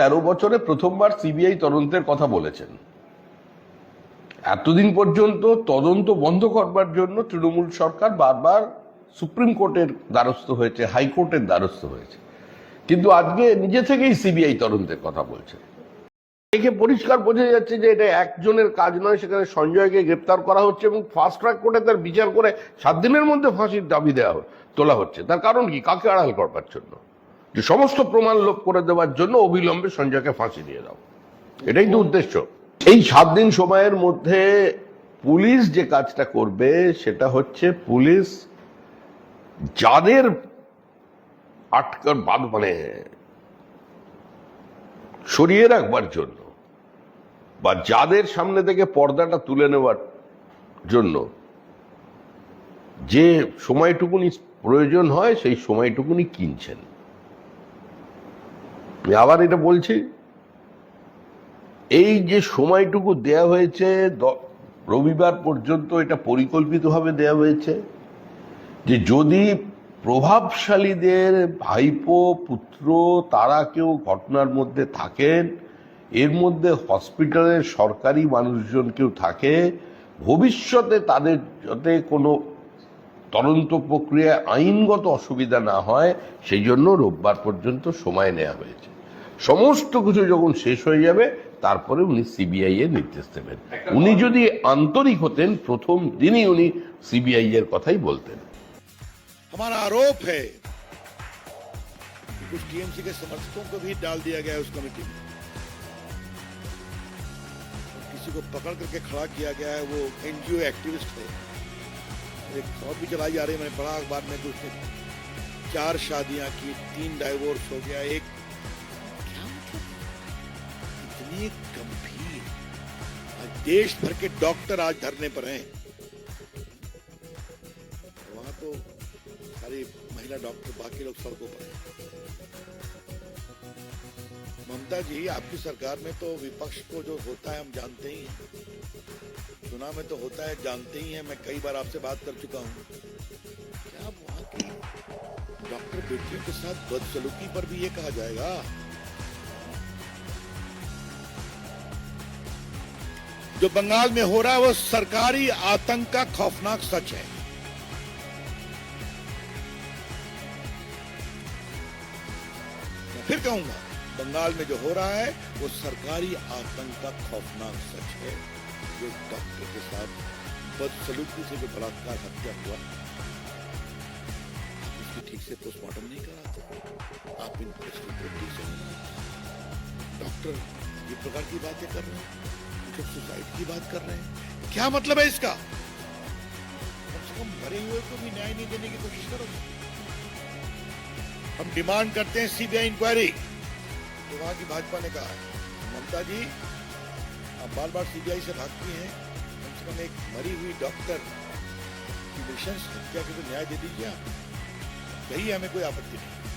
তেরো বছরে প্রথমবার সিবিআই তদন্তের কথা বলেছেন। এতদিন পর্যন্ত তদন্ত বন্ধ করবার জন্য তৃণমূল সরকার বারবার সুপ্রিম কোর্টের দ্বারস্থ হয়েছে, হাইকোর্টের দ্বারস্থ হয়েছে। কিন্তু আজকে নিজে থেকেই সিবিআই তদন্তের কথা বলছে। দেখে পরিষ্কার বোঝা যাচ্ছে যে এটা একজনের কাজ নয়, সেখানে সঞ্জয়কে গ্রেপ্তার করা হচ্ছে এবং ফাস্ট ট্র্যাক কোর্টে তার বিচার করে সাত দিনের মধ্যে ফাঁসির দাবি দেওয়া তোলা হচ্ছে। তার কারণ কি? কাকে আড়াল করবার জন্য? যে সমস্ত প্রমাণ লোপ করে দেওয়ার জন্য অবিলম্বে সঞ্জয়কে ফাঁসি দিয়ে দাও। এটাই তো উদ্দেশ্য। এই সাত দিন সময়ের মধ্যে পুলিশ যে কাজটা করবে, সেটা হচ্ছে পুলিশ যাদের আটকার বাদ মানে সরিয়ে রাখবার জন্য বা যাদের সামনে থেকে পর্দাটা তুলে নেওয়ার জন্য যে সময়টুকুনি প্রয়োজন হয়, সেই সময়টুকুনি কিনছেন। আমি আবার এটা বলছি, এই যে সময়টুকু দেয়া হয়েছে রবিবার পর্যন্ত এটা পরিকল্পিতভাবে দেয়া হয়েছে, যে যদি প্রভাবশালীদের ভাইপো, পুত্র, তারা কেউ ঘটনার মধ্যে থাকেন, এর মধ্যে হসপিটালের সরকারি মানুষজন কেউ থাকে, ভবিষ্যতে তাদের যাতে কোনো তদন্ত প্রক্রিয়ায় আইনগত অসুবিধা না হয়, সেই জন্য রোববার পর্যন্ত সময় নেওয়া হয়েছে। সমস্ত কিছু যখন শেষ হয়ে যাবে তারপরে উনি সিবিআই এর নির্দেশ দেবেন উনি যদি আন্তরিক হতেন প্রথম দিনই উনি সিবিআই এর কথাই বলতেন हमारा आरोप है कि कुछ टीएमसी के समर्थकों को भी डाल दिया गया है उस कमेटी में किसी को पकड़ करके खड़ा किया गया है वो एनजीओ एक्टिविस्ट है एक खबर भी चलाई जा रही है मैंने पढ़ा अखबार में कि उसने चार शादियां की तीन डाइवोर्स हो गया एक क्या मतलब इतनी गंभीर। आज देश भर के डॉक्टर आज धरने पर हैं। वहाँ तो सारी महिला डॉक्टर, बाकी लोग सड़कों पर हैं। ममता जी, आपकी सरकार में तो विपक्ष को जो होता है, हम जानते ही हैं। चुनाव में तो होता है, जानते ही हैं। मैं कई बार आपसे बात कर चुका हूँ। क्या वहाँ की डॉक्टर बेटियों के साथ बदसलूकी पर भी ये कहा जाएगा? जो बंगाल में हो रहा है, वो सरकारी आतंक का खौफनाक सच है। मैं फिर कहूँगा, बंगाल में जो हो रहा है, वो सरकारी आतंक का खौफनाक सच है। जो डॉक्टर के साथ बदसलूकी से जो बलात्कार हत्या हुआ, इसकी ठीक से पोस्टमार्टम नहीं कराते। आप इन डॉक्टर, ये प्रकार की बातें कर रहे हैं? कुछ लोग सुसाइड की बात कर रहे हैं। क्या मतलब है इसका? कम से कम मरे हुए को भी न्याय नहीं देने की कोशिश करो। हम डिमांड करते हैं सीबीआई इंक्वायरी तो वहाँ की भाजपा ने कहा ममता जी, आप बार बार सीबीआई से भागती हैं। कम से कम एक मरी हुई डॉक्टर की नृशंस हत्या के तो न्याय दे दीजिए आप। यही हमें कोई आपत्ति नहीं।